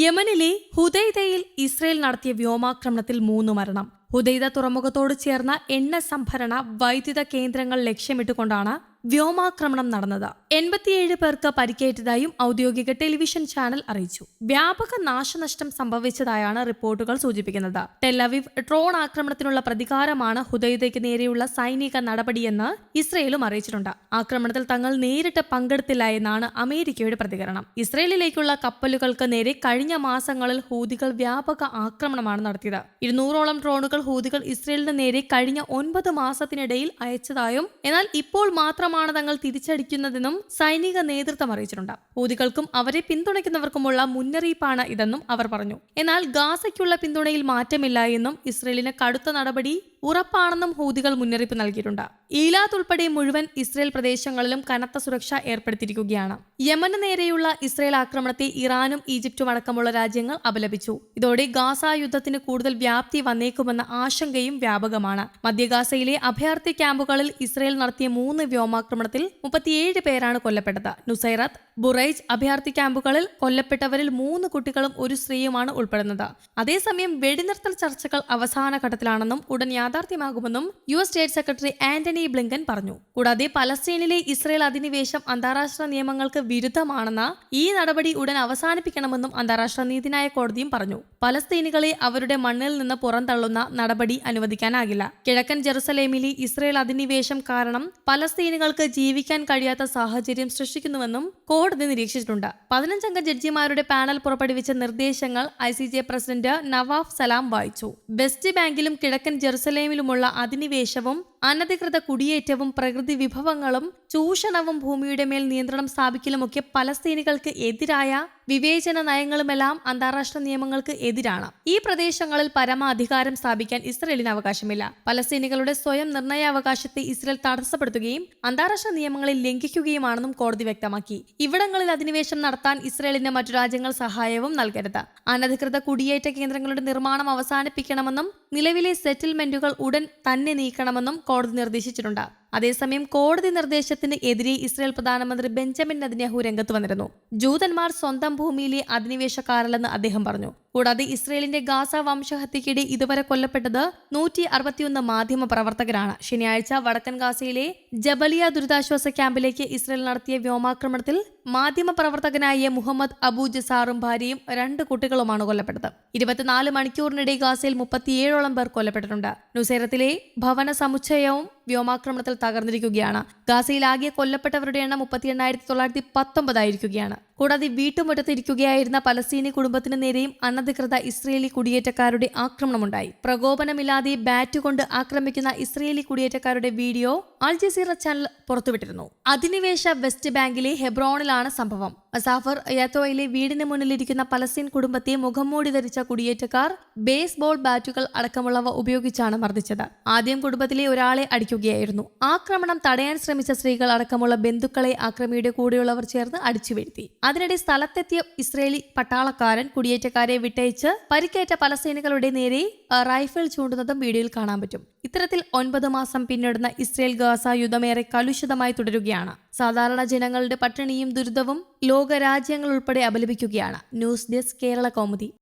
യമനിലെ ഹുദൈദയിൽ ഇസ്രയേൽ നടത്തിയ വ്യോമാക്രമണത്തിൽ മൂന്ന് മരണം. ഹുദൈദ തുറമുഖത്തോട് ചേർന്ന എണ്ണ സംഭരണ വൈദ്യുത കേന്ദ്രങ്ങൾ ലക്ഷ്യമിട്ടുകൊണ്ടാണ് വ്യോമാക്രമണം നടന്നത്. എൺപത്തിയേഴ് പേർക്ക് പരിക്കേറ്റതായും ഔദ്യോഗിക ടെലിവിഷൻ ചാനൽ അറിയിച്ചു. വ്യാപക നാശനഷ്ടം സംഭവിച്ചതായാണ് റിപ്പോർട്ടുകൾ സൂചിപ്പിക്കുന്നത്. ടെലവിവ് ഡ്രോൺ ആക്രമണത്തിനുള്ള പ്രതികാരമാണ് ഹുദൈദയ്ക്ക് നേരെയുള്ള സൈനിക നടപടിയെന്ന് ഇസ്രയേലും അറിയിച്ചിട്ടുണ്ട്. ആക്രമണത്തിൽ തങ്ങൾ നേരിട്ട് പങ്കെടുത്തില്ല എന്നാണ് അമേരിക്കയുടെ പ്രതികരണം. ഇസ്രയേലിലേക്കുള്ള കപ്പലുകൾക്ക് നേരെ കഴിഞ്ഞ മാസങ്ങളിൽ ഹൂതികൾ വ്യാപക ആക്രമണമാണ് നടത്തിയത്. ഇരുന്നൂറോളം ഡ്രോണുകൾ ഹൂതികൾ ഇസ്രയേലിന് നേരെ കഴിഞ്ഞ ഒൻപത് മാസത്തിനിടയിൽ അയച്ചതായും എന്നാൽ ഇപ്പോൾ മാത്രമാണ് തങ്ങൾ തിരിച്ചടിക്കുന്നതെന്നും സൈനിക നേതൃത്വം അറിയിച്ചിട്ടുണ്ട്. ഹൂതികൾക്കും അവരെ പിന്തുണയ്ക്കുന്നവർക്കുമുള്ള മുന്നറിയിപ്പാണ് ഇതെന്നും അവർ പറഞ്ഞു. എന്നാൽ ഗാസയ്ക്കുള്ള പിന്തുണയിൽ മാറ്റമില്ല എന്നും ഇസ്രയേലിന് കടുത്ത നടപടി ഉറപ്പാണെന്നും ഹൂതികൾ മുന്നറിയിപ്പ് നൽകിയിട്ടുണ്ട്. ഈലാത്ത് ഉൾപ്പെടെ മുഴുവൻ ഇസ്രയേൽ പ്രദേശങ്ങളിലും കനത്ത സുരക്ഷ ഏർപ്പെടുത്തിയിരിക്കുകയാണ്. യമന് നേരെയുള്ള ഇസ്രയേൽ ആക്രമണത്തെ ഇറാനും ഈജിപ്തും അടക്കമുള്ള രാജ്യങ്ങൾ അപലപിച്ചു. ഇതോടെ ഗാസ യുദ്ധത്തിന് കൂടുതൽ വ്യാപ്തി വന്നേക്കുമെന്ന ആശങ്കയും വ്യാപകമാണ്. മധ്യഗാസയിലെ അഭയാർത്ഥി ക്യാമ്പുകളിൽ ഇസ്രയേൽ നടത്തിയ മൂന്ന് വ്യോമാക്രമണത്തിൽ മുപ്പത്തിയേഴ് പേരാണ് കൊല്ലപ്പെട്ടത്. നുസൈറത്ത് ബുറൈജ് അഭയാർത്ഥി ക്യാമ്പുകളിൽ കൊല്ലപ്പെട്ടവരിൽ മൂന്ന് കുട്ടികളും ഒരു സ്ത്രീയുമാണ് ഉൾപ്പെടുന്നത്. അതേസമയം വെടിനിർത്തൽ ചർച്ചകൾ അവസാന ഘട്ടത്തിലാണെന്നും ഉടൻ യാഥാർത്ഥ്യമാകുമെന്നും U S state secretary Antony Blinken പറഞ്ഞു. കൂടാതെ പലസ്തീനിലെ ഇസ്രയേൽ അധിനിവേശം അന്താരാഷ്ട്ര നിയമങ്ങൾക്ക് വിരുദ്ധമാണെന്ന ഈ നടപടി ഉടൻ അവസാനിപ്പിക്കണമെന്നും അന്താരാഷ്ട്ര നീതിന്യായ കോടതിയും പറഞ്ഞു. പലസ്തീനികളെ അവരുടെ മണ്ണിൽ നിന്ന് പുറന്തള്ളുന്ന നടപടി അനുവദിക്കാനാകില്ല. കിഴക്കൻ ജെറുസലേമിലെ ഇസ്രയേൽ അധിനിവേശം കാരണം പലസ്തീനികൾക്ക് ജീവിക്കാൻ കഴിയാത്ത സാഹചര്യം സൃഷ്ടിക്കുന്നുവെന്നും കോടതി നിരീക്ഷിച്ചിട്ടുണ്ട്. പതിനഞ്ചംഗ ജഡ്ജിമാരുടെ പാനൽ പുറപ്പെടുവിച്ച നിർദ്ദേശങ്ങൾ I C J president Nawaf Salam വായിച്ചു. വെസ്റ്റ് ബാങ്കിലും കിഴക്കൻ ജെറുസലേമിലുമുള്ള അധിനിവേശവും അനധികൃത കുടിയേറ്റവും പ്രകൃതി വിഭവങ്ങളും ചൂഷണവും ഭൂമിയുടെ മേൽ നിയന്ത്രണം സ്ഥാപിക്കലുമൊക്കെ പലസ്തീനികൾക്ക് എതിരായ വിവേചന നയങ്ങളുമെല്ലാം അന്താരാഷ്ട്ര നിയമങ്ങൾക്ക് എതിരാണ്. ഈ പ്രദേശങ്ങളിൽ പരമാധികാരം സ്ഥാപിക്കാൻ ഇസ്രയേലിന് അവകാശമില്ല. പലസ്തീനികളുടെ സ്വയം നിർണയാവകാശത്തെ ഇസ്രയേൽ തടസ്സപ്പെടുത്തുകയും അന്താരാഷ്ട്ര നിയമങ്ങളെ ലംഘിക്കുകയുമാണെന്നും കോടതി വ്യക്തമാക്കി. ഇവിടങ്ങളിൽ അധിനിവേശം നടത്താൻ ഇസ്രയേലിന് മറ്റു രാജ്യങ്ങൾ സഹായവും നൽകരുത്. അനധികൃത കുടിയേറ്റ കേന്ദ്രങ്ങളുടെ നിർമ്മാണം അവസാനിപ്പിക്കണമെന്നും നിലവിലെ സെറ്റിൽമെന്റുകൾ ഉടൻ തന്നെ നീക്കണമെന്നും കോടതി നിർദ്ദേശിച്ചിട്ടുണ്ട്. അതേസമയം കോടതി നിർദ്ദേശത്തിന് എതിരെ ഇസ്രായേൽ പ്രധാനമന്ത്രി ബെഞ്ചമിൻ നെതന്യാഹു രംഗത്ത് വന്നിരുന്നു. ജൂതന്മാർ സ്വന്തം ഭൂമിയിലെ അധിനിവേശക്കാരല്ലെന്ന് അദ്ദേഹം പറഞ്ഞു. കൂടാതെ ഇസ്രയേലിന്റെ ഗാസ വംശഹത്യക്കിടെ ഇതുവരെ കൊല്ലപ്പെട്ടത് നൂറ്റി അറുപത്തിയൊന്ന് മാധ്യമ പ്രവർത്തകരാണ്. ശനിയാഴ്ച വടക്കൻ ഗാസയിലെ ജബലിയ ദുരിതാശ്വാസ ക്യാമ്പിലേക്ക് ഇസ്രയേൽ നടത്തിയ വ്യോമാക്രമണത്തിൽ മാധ്യമ പ്രവർത്തകനായ മുഹമ്മദ് അബു ജസാറും ഭാര്യയും രണ്ട് കുട്ടികളുമാണ് കൊല്ലപ്പെട്ടത്. ഇരുപത്തിനാല് മണിക്കൂറിനിടെ ഗാസയിൽ മുപ്പത്തിയേഴോളം പേർ കൊല്ലപ്പെട്ടിട്ടുണ്ട്. നുസൈറത്തിലെ ഭവന സമുച്ചയവും വ്യോമാക്രമണത്തിൽ തകർന്നിരിക്കുകയാണ്. ഗാസയിലാകെ കൊല്ലപ്പെട്ടവരുടെ എണ്ണം മുപ്പത്തി എണ്ണായിരത്തി തൊള്ളായിരത്തി പത്തൊമ്പതായിരിക്കുകയാണ് കൂടാതെ വീട്ടുമുറ്റത്തിരിക്കുകയായിരുന്ന പലസ്തീനി കുടുംബത്തിന് നേരെയും അനധികൃത ഇസ്രയേലി കുടിയേറ്റക്കാരുടെ ആക്രമണമുണ്ടായി. പ്രകോപനമില്ലാതെ ബാറ്റ് കൊണ്ട് ആക്രമിക്കുന്ന ഇസ്രയേലി കുടിയേറ്റക്കാരുടെ വീഡിയോ അൽ ജസീറ ചാനൽ പുറത്തുവിട്ടിരുന്നു. അധിനിവേശ വെസ്റ്റ് ബാങ്കിലെ ഹെബ്രോണിലാണ് സംഭവം. മസാഫർ യത്തോയിലെ വീടിന് മുന്നിലിരിക്കുന്ന പലസ്തീൻ കുടുംബത്തെ മുഖംമൂടി ധരിച്ച കുടിയേറ്റക്കാർ ബേസ്ബോൾ ബാറ്റുകൾ അടക്കമുള്ളവ ഉപയോഗിച്ചാണ് മർദ്ദിച്ചത്. ആദ്യം കുടുംബത്തിലെ ഒരാളെ അടിക്കുകയായിരുന്നു. ആക്രമണം തടയാൻ ശ്രമിച്ച സ്ത്രീകൾ അടക്കമുള്ള ബന്ധുക്കളെ ആക്രമിയുടെ കൂടെയുള്ളവർ ചേർന്ന് അടിച്ചു വീഴ്ത്തി അതിനിടെ സ്ഥലത്തെത്തിയ ഇസ്രയേലി പട്ടാളക്കാരൻ കുടിയേറ്റക്കാരെ വിട്ടയച്ച് പരിക്കേറ്റ പലസ്തീനുകളുടെ നേരെ റൈഫിൾ ചൂണ്ടുന്നതും വീഡിയോയിൽ കാണാൻ പറ്റും. ഇത്തരത്തിൽ ഒൻപത് മാസം പിന്നിടുന്ന ഇസ്രയേൽ ഗാസ യുദ്ധമേറെ കലുഷിതമായി തുടരുകയാണ്. സാധാരണ ജനങ്ങളുടെ പട്ടിണിയും ദുരിതവും ലോകരാജ്യങ്ങൾ ഉൾപ്പെടെ അപലപിക്കുകയാണ്. News desk Kerala Kaumudi.